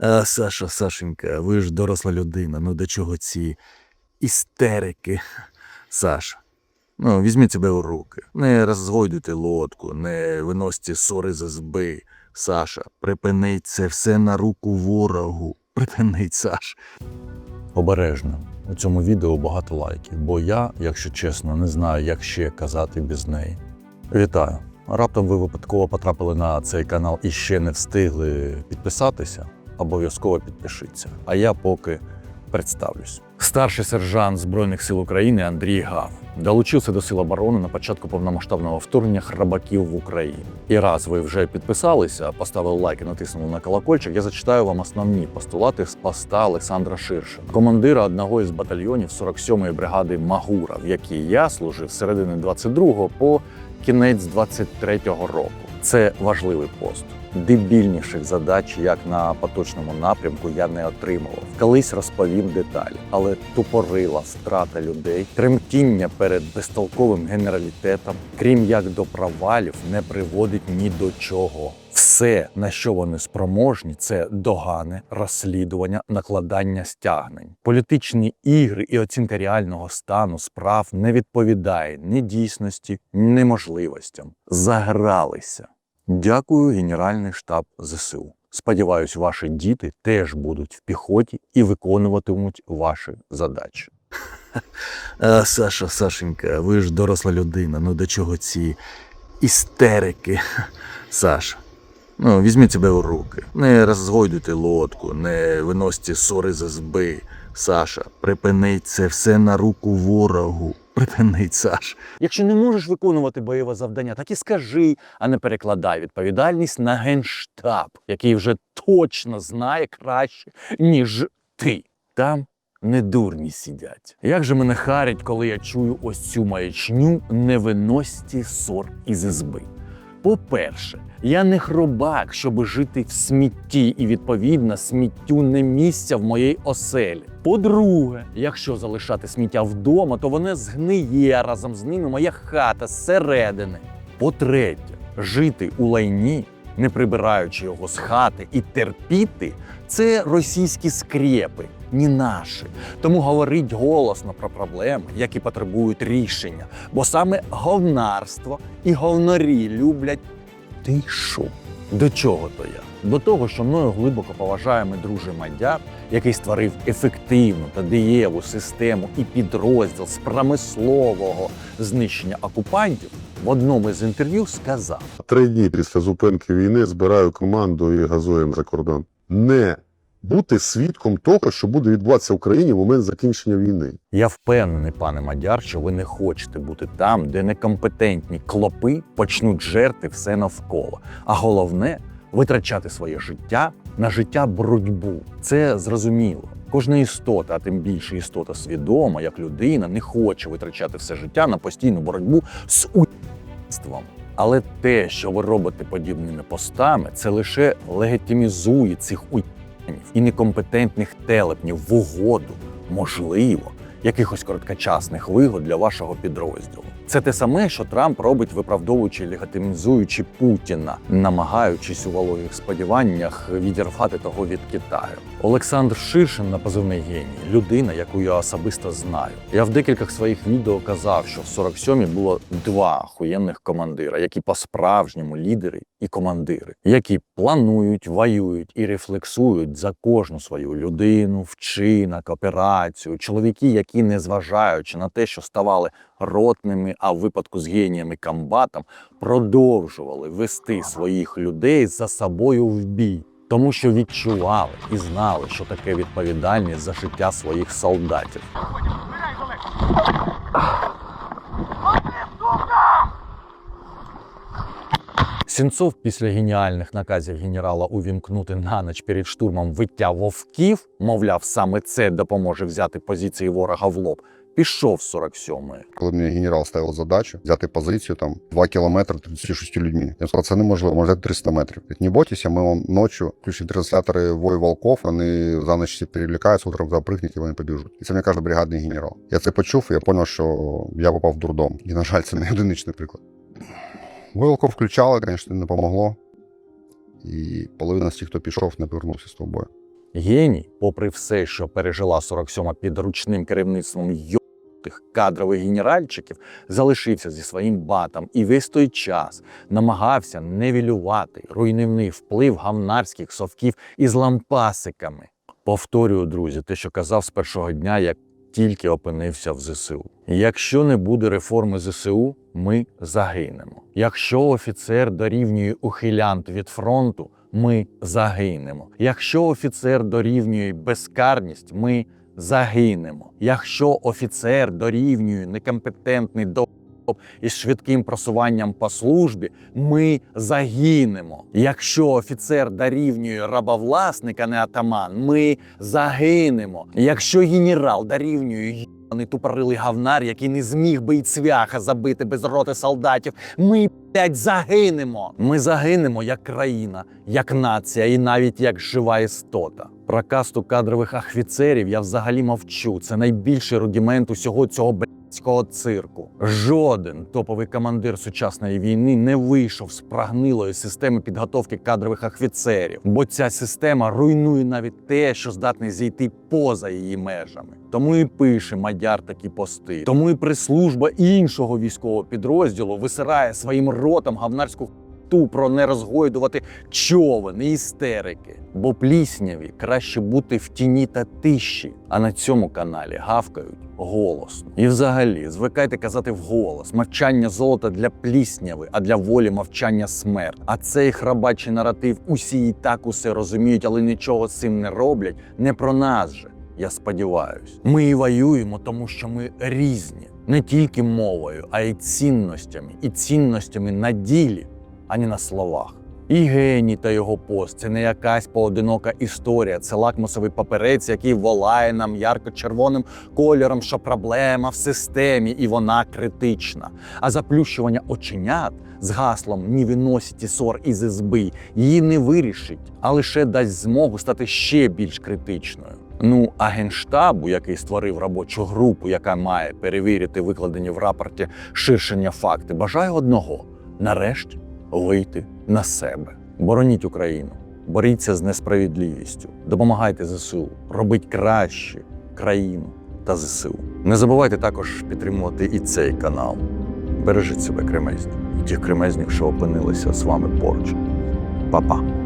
А, Саша, Сашенька, ви ж доросла людина. Ну до чого ці істерики? Саша, ну візьміть себе у руки. Не розгойдуйте лодку, не виносьте ссори з зби. Саша, припиніть це все на руку ворогу. Припиніть, Саш. Обережно. У цьому відео багато лайків, бо я, якщо чесно, не знаю, як ще казати без неї. Вітаю! Раптом ви випадково потрапили на цей канал і ще не встигли підписатися. Обов'язково підпишіться. А я поки представлюсь. Старший сержант Збройних сил України Андрій Гав долучився до сил оборони на початку повномасштабного вторгнення храбаків в Україні. І раз ви вже підписалися, поставили лайк і натиснули на колокольчик, я зачитаю вам основні постулати з поста Олександра Ширшина, командира одного із батальйонів 47-ї бригади Магура, в якій я служив з середини 22-го по кінець 23-го року. Це важливий пост. Дебільніших задач, як на поточному напрямку, я не отримував. Колись розповім деталі, але тупорила втрата людей, тремтіння перед безтолковим генералітетом, крім як до провалів, не приводить ні до чого. Все, на що вони спроможні, це догани, розслідування, накладання стягнень. Політичні ігри і оцінка реального стану справ не відповідає ні дійсності, ні можливостям. Загралися. Дякую, Генеральний штаб ЗСУ. Сподіваюсь, ваші діти теж будуть в піхоті і виконуватимуть ваші задачі. А, Саша, Сашенька, ви ж доросла людина. Ну до чого ці істерики? Саша, ну візьміть себе у руки. Не розгойдуйте лодку, не виносьте ссори з зби. Саша, припиніть це все на руку ворогу. Припиніть, Саш. Якщо не можеш виконувати бойове завдання, так і скажи, а не перекладай відповідальність на генштаб, який вже точно знає краще, ніж ти. Там не дурні сидять. Як же мене харять, коли я чую ось цю маячню невиності сор із ізби. По-перше, я не хробак, щоб жити в смітті, і відповідно сміттю не місця в моїй оселі. По-друге, якщо залишати сміття вдома, то воно згниє разом з ними моя хата зсередини. По-третє, жити у лайні, не прибираючи його з хати і терпіти, це російські скрепи, не наші. Тому говоріть голосно про проблеми, які потребують рішення. Бо саме говнарство і говнарі люблять тишу. До чого то я? До того, що мною глибоко поважаємий друже Мадяр, який створив ефективну та дієву систему і підрозділ з промислового знищення окупантів, в одному з інтерв'ю сказав: Три дні після зупинки війни збираю команду і газуємо за кордон. Не бути свідком того, що буде відбуватися в Україні в момент закінчення війни. Я впевнений, пане Мадяр, що ви не хочете бути там, де некомпетентні клопи почнуть жерти все навколо. А головне витрачати своє життя на життя боротьбу. Це зрозуміло. Кожна істота, а тим більше істота свідома, як людина, не хоче витрачати все життя на постійну боротьбу з уїбством. Але те, що ви робите подібними постами, це лише легітимізує цих уїбанів і некомпетентних телепнів в угоду, можливо, якихось короткочасних вигод для вашого підрозділу. Це те саме, що Трамп робить, виправдовуючи легітимізуючи Путіна, намагаючись у вологих сподіваннях відірвати того від Китаю. Олександр Ширшин на позивний геній людина, яку я особисто знаю. Я в декількох своїх відео казав, що в 47-й було два охуєнних командира, які по-справжньому лідери і командири, які планують, воюють і рефлексують за кожну свою людину, вчинок, операцію. Чоловіки, які, незважаючи на те, що ставали ротними, а в випадку з геніями комбатом, продовжували вести своїх людей за собою в бій. Тому що відчували і знали, що таке відповідальність за життя своїх солдатів. Сінцов після геніальних наказів генерала увімкнути на ніч перед штурмом виття вовків, мовляв, саме це допоможе взяти позиції ворога в лоб. Пішов з 47-ї. Коли мені генерал ставив задачу взяти позицію там 2 кілометри 36 людьми. Я сказав, це неможливо, може 300 метрів. Не бойтеся, ми вам ночі включимо транслятори вой волков, вони за ніч всі перелякаються, утром запригнуть і вони побіжуть. І це мені каже бригадний генерал. Я це почув, і я зрозумів, що я попав в дурдом. І, на жаль, це не одиничний приклад. Вой волков включали, звісно, не допомогло. І половина з тих, хто пішов, не повернувся з того бою. Геній, попри все, що пережила 47-ма під ручним керівництвом йотих кадрових генеральчиків, залишився зі своїм батом і весь той час намагався невілювати руйнівний вплив гавнарських совків із лампасиками. Повторюю, друзі, те, що казав з першого дня, як тільки опинився в ЗСУ. Якщо не буде реформи ЗСУ, ми загинемо. Якщо офіцер дорівнює ухилянт від фронту, ми загинемо. Якщо офіцер дорівнює безкарність, ми загинемо. Якщо офіцер дорівнює некомпетентний до із швидким просуванням по службі, ми загинемо. Якщо офіцер дорівнює рабовласника, не атаман, ми загинемо. Якщо генерал дорівнює й**аний тупорилий гавнар, який не зміг би й цвяха забити без роти солдатів, ми блядь, загинемо. Ми загинемо як країна, як нація і навіть як жива істота. Про касту кадрових офіцерів я взагалі мовчу. Це найбільший рудімент усього цього блядського цирку. Жоден топовий командир сучасної війни не вийшов з прогнилої системи підготовки кадрових офіцерів, бо ця система руйнує навіть те, що здатний зійти поза її межами. Тому і пише Мадяр такі пости. Тому і прислужба іншого військового підрозділу висирає своїм ротом гавнарську ту про не розгойдувати човен і істерики. Бо плісняві краще бути в тіні та тиші, а на цьому каналі гавкають голосно. І взагалі звикайте казати вголос: мовчання золота для плісняви, а для волі мовчання смерть. А цей храбачий наратив усі і так усе розуміють, але нічого з цим не роблять. Не про нас же. Я сподіваюсь, ми і воюємо, тому що ми різні не тільки мовою, а й цінностями, і цінностями на ділі, а не на словах. І геній та його пост це не якась поодинока історія, це лакмусовий паперець, який волає нам ярко-червоним кольором, що проблема в системі, і вона критична. А заплющування оченят з гаслом «Ні виносите ссор із ізби» її не вирішить, а лише дасть змогу стати ще більш критичною. Ну а генштабу, який створив робочу групу, яка має перевірити викладені в рапорті ширшення факти, бажаю одного нарешті вийти на себе. Бороніть Україну, боріться з несправедливістю, допомагайте ЗСУ, робіть краще країну та ЗСУ. Не забувайте також підтримувати і цей канал. Бережіть себе, кремезні, і тих кремезнів, що опинилися з вами поруч. Па-па!